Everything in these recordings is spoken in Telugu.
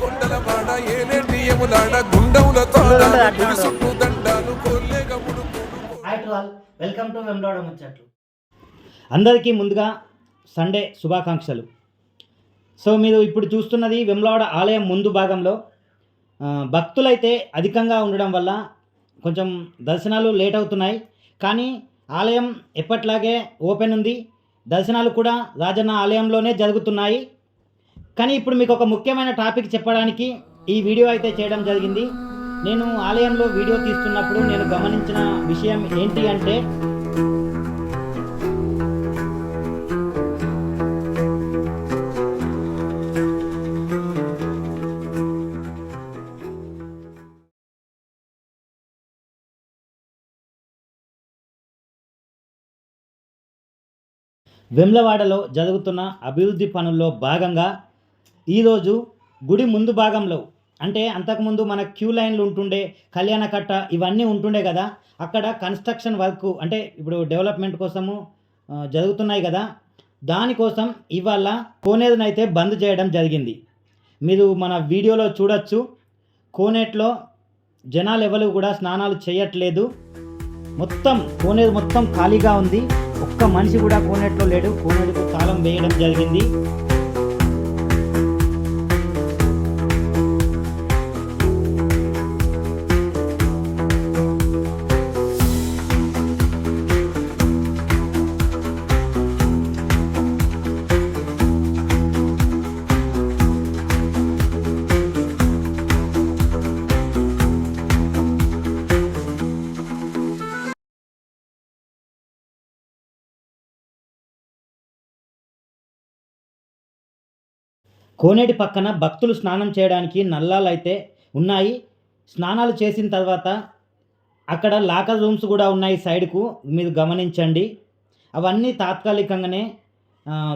కొండల వాడ ఏలేటి యములాడ దండాలు కొల్లేగముడు వెల్కమ్ టు వెంబడోడ ముచ్చట్లు అందరికీ ముందుగా సండే శుభాకాంక్షలు. సో మీరు ఇప్పుడు చూస్తున్నది వెమ్లవాడ ఆలయం ముందు భాగంలో. భక్తులైతే అధికంగా ఉండడం వల్ల కొంచెం దర్శనాలు లేట్ అవుతున్నాయి. కానీ ఆలయం ఎప్పట్లాగే ఓపెన్ ఉంది. దర్శనాలు కూడా రాజన్న ఆలయంలోనే జరుగుతున్నాయి. కానీ ఇప్పుడు మీకు ఒక ముఖ్యమైన టాపిక్ చెప్పడానికి ఈ వీడియో అయితే చేయడం జరిగింది. నేను ఆలయంలో వీడియో తీస్తున్నప్పుడు నేను గమనించిన విషయం ఏంటి అంటే వెమ్లవాడలో జరుగుతున్న అభివృద్ధి పనుల్లో భాగంగా ఈరోజు గుడి ముందు భాగంలో అంటే అంతకుముందు మన క్యూ లైన్లు ఉంటుండే కళ్యాణ కట్ట ఇవన్నీ ఉంటుండే కదా అక్కడ కన్స్ట్రక్షన్ వర్క్ అంటే ఇప్పుడు డెవలప్మెంట్ కోసము జరుగుతున్నాయి కదా దానికోసం ఇవాళ కోనేరునైతే బంద్ చేయడం జరిగింది. మీరు మన వీడియోలో చూడొచ్చు కోనేట్లో జనాలు ఎవరు కూడా స్నానాలు చేయట్లేదు. మొత్తం కోనేరు మొత్తం ఖాళీగా ఉంది. ఒక్క మనిషి కూడా కోనేట్లో లేడు కోనేరుకు తాళం వేయడం జరిగింది. కోనేటి పక్కన భక్తులు స్నానం చేయడానికి నల్లాలు అయితే ఉన్నాయి. స్నానాలు చేసిన తర్వాత అక్కడ లాకర్ రూమ్స్ కూడా ఉన్నాయి సైడ్కు మీరు గమనించండి. అవన్నీ తాత్కాలికంగానే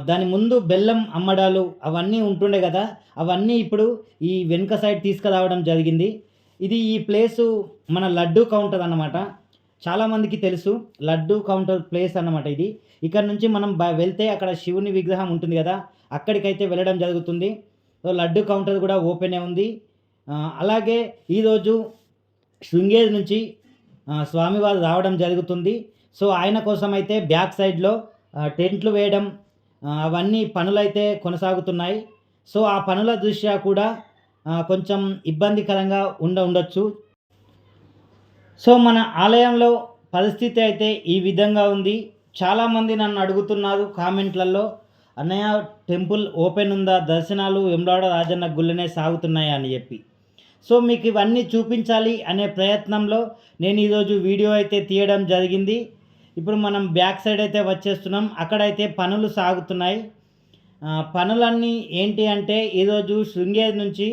దాని ముందు బెల్లం అమ్మడాలు అవన్నీ ఉంటుండే కదా అవన్నీ ఇప్పుడు ఈ వెనుక సైడ్ తీసుకురావడం జరిగింది. ఇది ఈ ప్లేసు మన లడ్డు కౌంటర్ అన్నమాట. చాలామందికి తెలుసు లడ్డు కౌంటర్ ప్లేస్ అన్నమాట ఇది. ఇక్కడ నుంచి మనం బ- వెళ్తే అక్కడ శివుని విగ్రహం ఉంటుంది కదా అక్కడికైతే వెళ్ళడం జరుగుతుంది. సో లడ్డు కౌంటర్ కూడా ఓపెనే ఉంది. అలాగే ఈరోజు శృంగేరి నుంచి స్వామివారు రావడం జరుగుతుంది. సో ఆయన కోసం అయితే బ్యాక్ సైడ్లో టెంట్లు వేయడం అవన్నీ పనులైతే కొనసాగుతున్నాయి. సో ఆ పనుల దృష్ట్యా కూడా కొంచెం ఇబ్బందికరంగా ఉండ ఉండొచ్చు. సో మన ఆలయంలో పరిస్థితి అయితే ఈ విధంగా ఉంది. చాలామంది నన్ను అడుగుతున్నారు కామెంట్లలో అన్నయ్య టెంపుల్ ఓపెన్ ఉందా? దర్శనాలు వెంబడ రాజన్న గుళ్ళనే సాగుతున్నాయా అని చెప్పి. సో మీకు ఇవన్నీ చూపించాలి అనే ప్రయత్నంలో నేను ఈరోజు వీడియో అయితే తీయడం జరిగింది. ఇప్పుడు మనం బ్యాక్ సైడ్ అయితే వచ్చేస్తున్నాం. అక్కడైతే పనులు సాగుతున్నాయి. పనులన్నీ ఏంటి అంటే ఈరోజు శృంగేరి నుంచి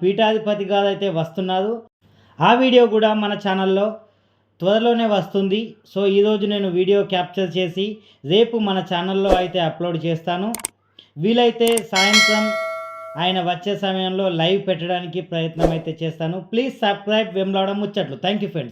పీఠాధిపతి గారు అయితే వస్తున్నారు. ఆ వీడియో కూడా మన ఛానల్లో త్వరలోనే వస్తుంది. సో ఈరోజు నేను వీడియో క్యాప్చర్ చేసి రేపు మన ఛానల్లో అయితే అప్లోడ్ చేస్తాను. వీలైతే సాయంత్రం ఆయన వచ్చే సమయంలో లైవ్ పెట్టడానికి ప్రయత్నం అయితే చేస్తాను. ప్లీజ్ సబ్స్క్రైబ్ వెంలాడ ముచ్చట్లు. Thank you friends.